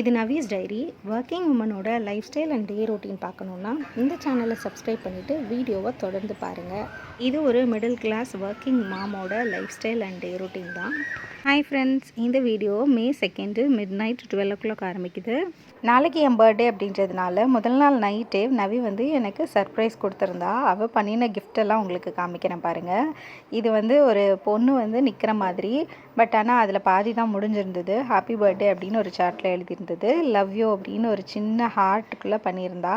இது நவீஸ் diary. Working உமனோட life style and day routine பார்க்கணுன்னா இந்த சேனலை சப்ஸ்கிரைப் பண்ணிவிட்டு வீடியோவை தொடர்ந்து பாருங்கள் இது ஒரு middle class working மாமோட life style and day routine தான். ஹாய் ஃப்ரெண்ட்ஸ் இந்த video May second midnight twelve o'clock ஆரம்பிக்குது. நாளைக்கு என் பர்த்டே அப்படின்றதுனால முதல் நாள் நைட்டே நவி வந்து எனக்கு சர்ப்ரைஸ் கொடுத்துருந்தா. அவள் பண்ணின கிஃப்டெல்லாம் உங்களுக்கு காமிக்கிறேன் பாருங்கள் இது வந்து ஒரு பொண்ணு வந்து நிற்கிற மாதிரி பட் ஆனால் அதில் பாதி தான் முடிஞ்சிருந்தது. ஹாப்பி பர்த்டே அப்படின்னு ஒரு சார்ட்டில் இருந்தது லவ் யூ அப்படின்னு ஒரு சின்ன ஹார்ட்டுக்குள்ளே பண்ணியிருந்தா.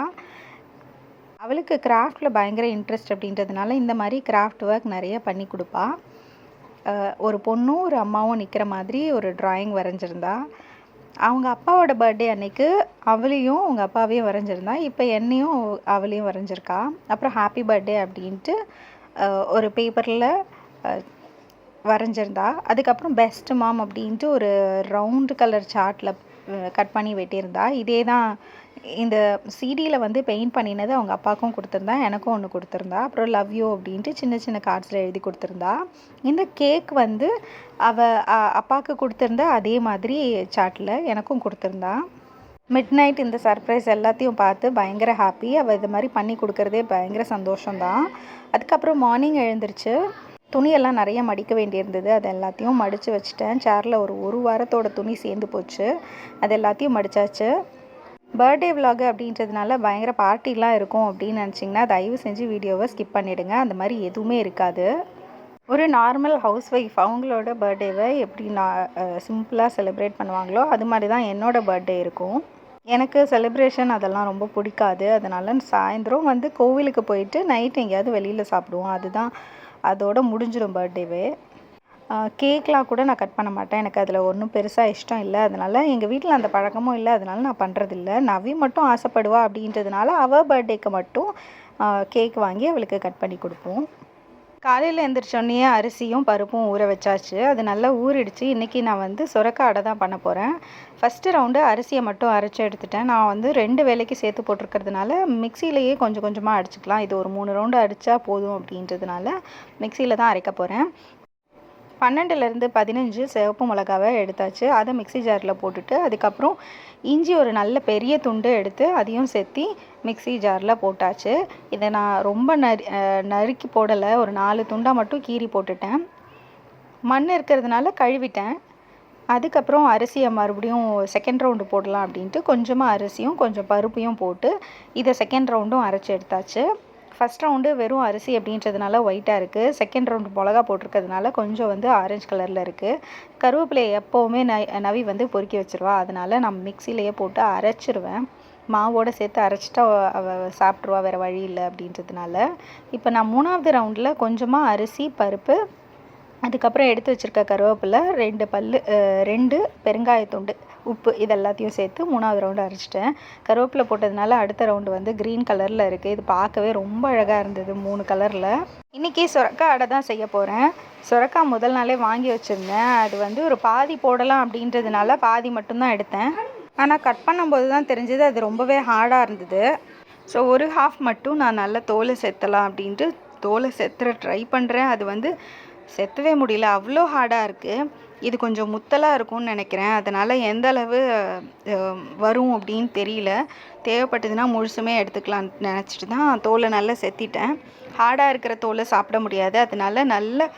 அவளுக்கு கிராஃப்டில் பயங்கர இன்ட்ரெஸ்ட் அப்படின்றதுனால இந்த மாதிரி கிராஃப்ட் ஒர்க் நிறைய பண்ணி கொடுப்பா. ஒரு பொண்ணும் ஒரு அம்மாவும் நிற்கிற மாதிரி ஒரு டிராயிங் வரைஞ்சிருந்தா. அவங்க அப்பாவோட பர்த்டே அன்னைக்கு அவளையும் அவங்க அப்பாவையும் வரைஞ்சிருந்தா. இப்போ என்னையும் அவளையும் வரைஞ்சிருக்கா. அப்புறம் ஹாப்பி பர்த்டே அப்படின்ட்டு ஒரு பேப்பரில் வரைஞ்சிருந்தா. அதுக்கப்புறம் பெஸ்ட் மாம் அப்படின்ட்டு ஒரு ரவுண்டு கலர் சார்ட்டில் கட் பண்ணி வெட்டியிருந்தா இதே தான் இந்த சிடியில் வந்து பெயிண்ட் பண்ணினது அவங்க அப்பாவுக்கும் கொடுத்துருந்தா எனக்கும் ஒன்று கொடுத்துருந்தா. அப்புறம் லவ் யூ அப்படின்ட்டு சின்ன சின்ன கார்ட்ஸில் எழுதி கொடுத்துருந்தா. இந்த கேக் வந்து அவ அப்பாவுக்கு கொடுத்துருந்த அதே மாதிரி சார்ட்டில் எனக்கும் கொடுத்துருந்தா. மிட் நைட் இந்த சர்ப்ரைஸ் எல்லாத்தையும் பார்த்து பயங்கர ஹாப்பி அவள் இது மாதிரி பண்ணி கொடுக்கறதே பயங்கர சந்தோஷம்தான். அதுக்கப்புறம் மார்னிங் எழுந்திரிச்சு. துணியெல்லாம் நிறைய மடிக்க வேண்டியிருந்தது. அது எல்லாத்தையும் மடித்து வச்சுட்டேன். சேரில் ஒரு ஒரு வாரத்தோட துணி சேர்ந்து போச்சு. அது எல்லாத்தையும் மடித்தாச்சு பர்த்டே விலாகு அப்படின்றதுனால பயங்கர பார்ட்டிலாம் இருக்கும் அப்படின்னு நினச்சிங்கன்னா தயவு செஞ்சு வீடியோவை ஸ்கிப் பண்ணிவிடுங்க அந்த மாதிரி எதுவுமே இருக்காது. ஒரு நார்மல் ஹவுஸ் ஒய்ஃப் அவங்களோட பர்த்டேவை எப்படி நான் சிம்பிளாக செலிப்ரேட் பண்ணுவாங்களோ அது மாதிரி தான் என்னோடய பர்த்டே இருக்கும். எனக்கு செலிப்ரேஷன் அதெல்லாம் ரொம்ப பிடிக்காது. அதனால சாயந்தரம் வந்து கோவிலுக்கு போயிட்டு நைட் எங்கேயாவது வெளியில் சாப்பிடுவோம். அதுதான் அதோட முடிஞ்சிடும் பர்த்டேவே கேக்லாம் கூட நான் கட் பண்ண மாட்டேன். எனக்கு அதில் ஒன்றும் பெருசாக இஷ்டம் இல்லை. அதனால் எங்கள் வீட்டில் அந்த பழக்கமும் இல்லை. அதனால நான் பண்ணுறதில்ல நவி மட்டும் ஆசைப்படுவா அப்படின்றதுனால அவள் பர்த்டேக்கு மட்டும் கேக் வாங்கி அவளுக்கு கட் பண்ணி கொடுப்போம். காலையில் எந்திரிச்சோடனே அரிசியும் பருப்பும் ஊற வச்சாச்சு. அது நல்லா ஊறிடுச்சு. இன்றைக்கி நான் வந்து சுரக்காய் அடை தான் பண்ண போகிறேன் ஃபஸ்ட்டு ரவுண்டு அரிசியை மட்டும் அரைச்சி எடுத்துட்டேன். நான் வந்து ரெண்டு வேலைக்கு சேர்த்து போட்டிருக்கிறதுனால மிக்சியிலேயே கொஞ்சம் கொஞ்சமாக அடிச்சுக்கலாம். இது ஒரு மூணு ரவுண்டு அடித்தா போதும் அப்படின்றதுனால மிக்சியில் தான் அரைக்க போகிறேன் பன்னெண்டுலேருந்து பதினஞ்சு சிவப்பு மிளகாவை எடுத்தாச்சு. அதை மிக்ஸி ஜாரில் போட்டுட்டு அதுக்கப்புறம் இஞ்சி ஒரு நல்ல பெரிய துண்டு எடுத்து அதையும் சேர்த்தி மிக்ஸி ஜாரில் போட்டாச்சு. இதை நான் ரொம்ப நறு நறுக்கி போடலை. ஒரு நாலு துண்டாக மட்டும் கீறி போட்டுட்டேன். மண் இருக்கிறதுனால கழுவிட்டேன். அதுக்கப்புறம் அரிசியை மறுபடியும் செகண்ட் ரவுண்டு போடலாம் அப்படின்ட்டு கொஞ்சமாக அரிசியும் கொஞ்சம் பருப்பையும் போட்டு இதை செகண்ட் ரவுண்டும் அரைச்சி எடுத்தாச்சு. ஃபஸ்ட் ரவுண்டு வெறும் அரிசி அப்படின்றதுனால ஒயிட்டாக இருக்குது செகண்ட் ரவுண்டு மிளகா போட்டிருக்கிறதுனால கொஞ்சம் வந்து ஆரஞ்சு கலரில் இருக்குது கருவேப்பிலையை எப்போவுமே ந நவி வந்து பொறுக்கி வச்சிருவா. அதனால நான் மிக்சிலேயே போட்டு அரைச்சிருவேன். மாவோடு சேர்த்து அரைச்சிட்டா அவள் சாப்பிட்ருவா வேறு வழி இல்லை அப்படின்றதுனால. இப்போ நான் மூணாவது ரவுண்டில் கொஞ்சமாக அரிசி பருப்பு அதுக்கப்புறம் எடுத்து வச்சுருக்க கருவேப்பிலை ரெண்டு பல்லு ரெண்டு பெருங்காயத்துண்டு உப்பு இது எல்லாத்தையும் சேர்த்து மூணாவது ரவுண்டு அரைச்சிட்டேன். கருவேப்பிலை போட்டதுனால அடுத்த ரவுண்டு வந்து க்ரீன் கலரில் இருக்குது இது பார்க்கவே ரொம்ப அழகாக இருந்தது மூணு கலரில் இன்றைக்கி சுரக்கா அடை தான் செய்ய போகிறேன் சுரக்கா முதல் நாளே வாங்கி வச்சுருந்தேன். அது வந்து ஒரு பாதி போடலாம் அப்படின்றதுனால பாதி மட்டும்தான் எடுத்தேன். ஆனால் கட் பண்ணும்போது தான் தெரிஞ்சது அது ரொம்பவே ஹார்டாக இருந்தது. ஸோ ஒரு ஹாஃப் மட்டும் நான் நல்லா தோலை செத்தலாம் அப்படின்ட்டு தோலை செத்துற ட்ரை பண்ணுறேன் அது வந்து செத்தவே முடியல. அவ்வளோ ஹார்டாக இருக்குது இது கொஞ்சம் முத்தலாக இருக்கும்னு நினைக்கிறேன். அதனால் எந்த அளவு வரும் அப்படின்னு தெரியல. தேவைப்பட்டதுன்னா முழுசுமே எடுத்துக்கலான்னு நினச்சிட்டு தான் தோலை நல்லா செத்திட்டேன். ஹார்டாக இருக்கிற தோலை சாப்பிட முடியாது. அதனால நல்ல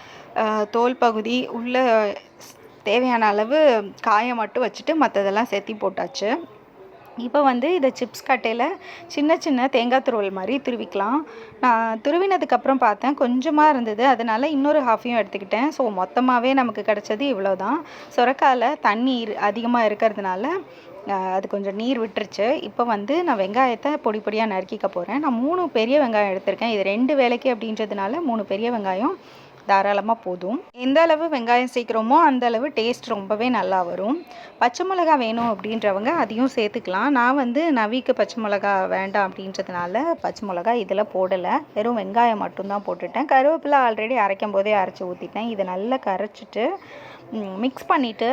தோல் பகுதி உள்ள தேவையான அளவு காயை மட்டும் வச்சுட்டு மற்றதெல்லாம் செத்தி போட்டாச்சு. இப்போ வந்து இதை சிப்ஸ் கட்டையில் சின்ன சின்ன தேங்காய் துருவல் மாதிரி துருவிக்கலாம். நான் துருவினதுக்கப்புறம் பார்த்தேன் கொஞ்சமாக இருந்தது. அதனால் இன்னொரு ஹாஃபையும் எடுத்துக்கிட்டேன். ஸோ மொத்தமாகவே நமக்கு கிடச்சது இவ்வளோ தான் சுரக்காயில் தண்ணி அதிகமாக இருக்கிறதுனால அது கொஞ்சம் நீர் விட்டுருச்சு. இப்போ வந்து நான் வெங்காயத்தை பொடி பொடியாக நறுக்கிக்க போகிறேன் நான் மூணு பெரிய வெங்காயம் எடுத்திருக்கேன். இது ரெண்டு வேலைக்கு அப்படின்றதுனால மூணு பெரிய வெங்காயம் தாராளமாக போதும். எந்த அளவு வெங்காயம் சேர்க்குறோமோ அந்த அளவு டேஸ்ட் ரொம்பவே நல்லா வரும். பச்சை மிளகா வேணும் அப்படின்றவங்க அதையும் சேர்த்துக்கலாம். நான் வந்து நவிக்கு பச்சை மிளகா வேண்டாம் அப்படின்றதுனால பச்சை மிளகா இதில் போடலை. வெறும் வெங்காயம் மட்டும்தான் போட்டுட்டேன். கருவேப்பிலை ஆல்ரெடி அரைக்கும் போதே அரைச்சி ஊற்றிட்டேன் இதை நல்லா கரைச்சிட்டு மிக்ஸ் பண்ணிவிட்டு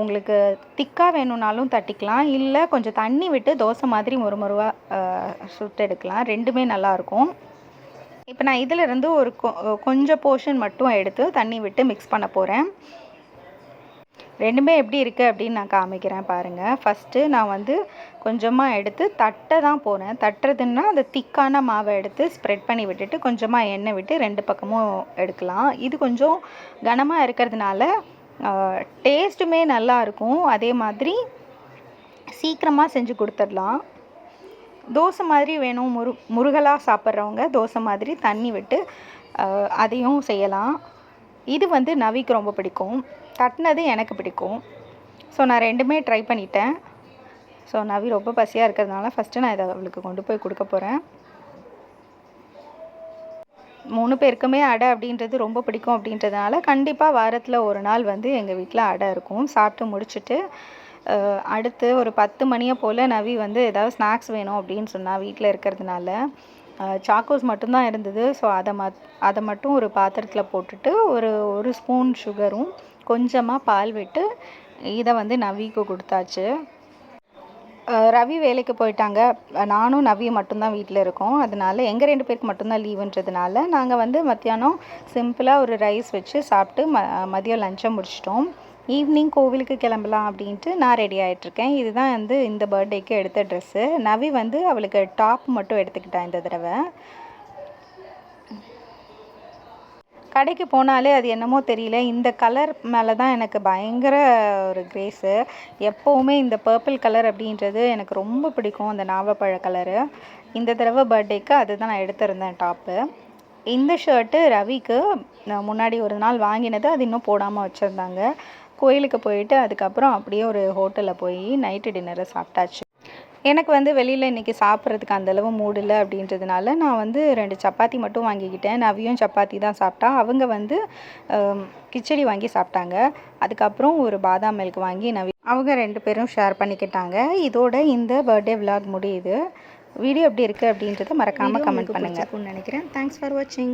உங்களுக்கு திக்காக வேணும்னாலும் தட்டிக்கலாம். இல்லை கொஞ்சம் தண்ணி விட்டு தோசை மாதிரி மொறுமொருவாக சுட்டு எடுக்கலாம். ரெண்டுமே நல்லாயிருக்கும் இப்போ நான் இதிலிருந்து ஒரு கொ- கொஞ்சம் போர்ஷன் மட்டும் எடுத்து தண்ணி விட்டு மிக்ஸ் பண்ண போகிறேன் ரெண்டுமே எப்படி இருக்குது அப்படின்னு நான் காமிக்கிறேன் பாருங்கள் ஃபஸ்ட்டு நான் வந்து கொஞ்சமாக எடுத்து தட்டை தான் போனேன் தட்டுறதுன்னா அந்த திக்கான மாவை எடுத்து ஸ்ப்ரெட் பண்ணி விட்டுட்டு கொஞ்சமாக எண்ணெய் விட்டு ரெண்டு பக்கமும் எடுக்கலாம். இது கொஞ்சம் கனமாக இருக்கிறதுனால டேஸ்ட்டுமே நல்லா இருக்கும். அதே மாதிரி சீக்கிரமாக செஞ்சு கொடுத்துடலாம். தோசை மாதிரி வேணும். முரு முருகலாக சாப்பிட்றவங்க தோசை மாதிரி தண்ணி விட்டு அதையும் செய்யலாம். இது வந்து நவிக்கு ரொம்ப பிடிக்கும். தட்டினது எனக்கு பிடிக்கும். ஸோ நான் ரெண்டுமே ட்ரை பண்ணிட்டேன். ஸோ நவி ரொம்ப பசியாக இருக்கிறதுனால ஃபஸ்ட்டு நான் இதை அவளுக்கு கொண்டு போய் கொடுக்க போகிறேன் மூணு பேருக்குமே அடை அப்படின்றது ரொம்ப பிடிக்கும் அப்படின்றதுனால கண்டிப்பாக வாரத்தில் ஒரு நாள் வந்து எங்கள் வீட்டில் அடை இருக்கும். சாப்பிட்டு முடிச்சுட்டு அடுத்து ஒரு பத்து மணியை போல் நவி வந்து ஏதாவது ஸ்நாக்ஸ் வேணும் அப்படின்னு சொன்னால் வீட்டில் இருக்கிறதுனால சாக்கோஸ் மட்டும்தான் இருந்தது. ஸோ அதை மத் அதை மட்டும் ஒரு பாத்திரத்தில் போட்டுட்டு ஒரு ஒரு ஸ்பூன் சுகரும் கொஞ்சமாக பால் விட்டு இதை வந்து நவிக்கு கொடுத்தாச்சு. ரவி வேலைக்கு போயிட்டாங்க. நானும் நவியும் மட்டும்தான் வீட்டில் இருக்கோம். அதனால எங்கள் ரெண்டு பேருக்கு மட்டும்தான் லீவுன்றதுனால நாங்கள் வந்து மத்தியானம் சிம்பிளாக ஒரு ரைஸ் வச்சு சாப்பிட்டு ம மதியம் லஞ்சம் முடிச்சிட்டோம். ஈவினிங் கோவிலுக்கு கிளம்பலாம் அப்படின்ட்டு நான் ரெடி ஆகிட்ருக்கேன் இதுதான் வந்து இந்த பர்த்டேக்கு எடுத்த ட்ரெஸ்ஸு நவி வந்து அவளுக்கு டாப் மட்டும் எடுத்துக்கிட்டேன் இந்த தடவை. கடைக்கு போனாலே அது என்னமோ தெரியல. இந்த கலர் மேலே தான் எனக்கு பயங்கர ஒரு கிரேஸு எப்போவுமே இந்த பர்பிள் கலர் அப்படின்றது எனக்கு ரொம்ப பிடிக்கும் அந்த நாவப்பழ கலரு இந்த தடவை பர்த்டேக்கு அதுதான் நான் எடுத்திருந்தேன் டாப்பு இந்த ஷர்ட்டு ரவிக்கு நான் முன்னாடி ஒரு நாள் வாங்கினது. அது இன்னும் போடாமல் வச்சுருந்தாங்க. கோயிலுக்கு போயிட்டு அதுக்கப்புறம் அப்படியே ஒரு ஹோட்டலில் போய் நைட்டு டின்னரை சாப்பிட்டாச்சு. எனக்கு வந்து வெளியில் இன்றைக்கி சாப்பிட்றதுக்கு அந்தளவு மூடு இல்லை அப்படின்றதுனால நான் வந்து ரெண்டு சப்பாத்தி மட்டும் வாங்கிக்கிட்டேன். நவியும் சப்பாத்தி தான் சாப்பிட்டா. அவங்க வந்து கிச்சடி வாங்கி சாப்பிட்டாங்க. அதுக்கப்புறம் ஒரு பாதாம் மில்க் வாங்கி நவி அவங்க ரெண்டு பேரும் ஷேர் பண்ணிக்கிட்டாங்க. இதோட இந்த பர்த்டே vlog முடியுது. வீடியோ எப்படி இருக்குது அப்படின்றத மறக்காமல் கமெண்ட் பண்ணுங்கள் நினைக்கிறேன். தேங்க்ஸ் ஃபார் வாட்சிங்